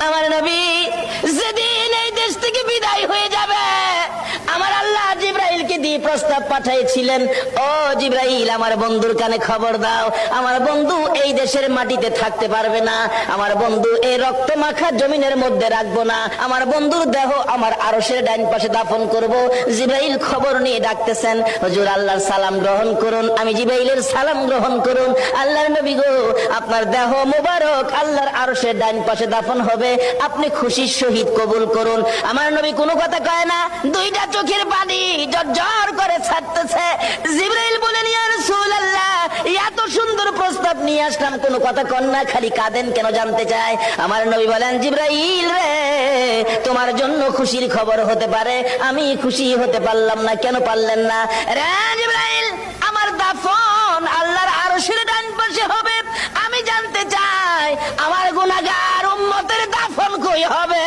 আমার নবী প্রস্তাব পাঠিয়েছিলেন ও জিব্রাইল, আমার বন্ধুর কানে খবর দাও। আমার বন্ধু এই দেশের মাটিতে থাকতে পারবে না। আমার বন্ধু এই রক্ত মাখা জমিনের মধ্যে রাখব না। আমার বন্ধুর দেহ আমার আরশের ডাইন পাশে দাফন করব। জিব্রাইল খবর নিয়ে ডাকতেছেন, হুজুর, আল্লাহর সালাম গ্রহণ করুন। আমি জিব্রাইলের সালাম গ্রহণ করুন। আল্লাহর নবী গো, আপনার দেহ মোবারক আল্লাহর আরশের ডাইন পাশে দাফন হবে। আপনি খুশির সহিত কবুল করুন। আমার নবী কোনো কথা কয় না, দুইটা চোখের পানি জর্জর করে ছাড়তেছে। জিব্রাইল বলেন ইয়া রাসূলুল্লাহ, এত সুন্দর প্রস্তাব নিয়ে আসলাম। কোনো কথা কন না খালি কাঁদেন, কেন জানতে চায়? আমার নবী বলেন, জিব্রাইল রে, তোমার জন্য খুশির খবর হতে পারে। আমি খুশি হতে পারলাম না, কেন পারলেন না? রে জিব্রাইল, আমার দাফন আল্লাহর আরশের ডান পাশে হবে। আমি জানতে চাই, আমার গুনাহগার উম্মতের দাফন কই হবে?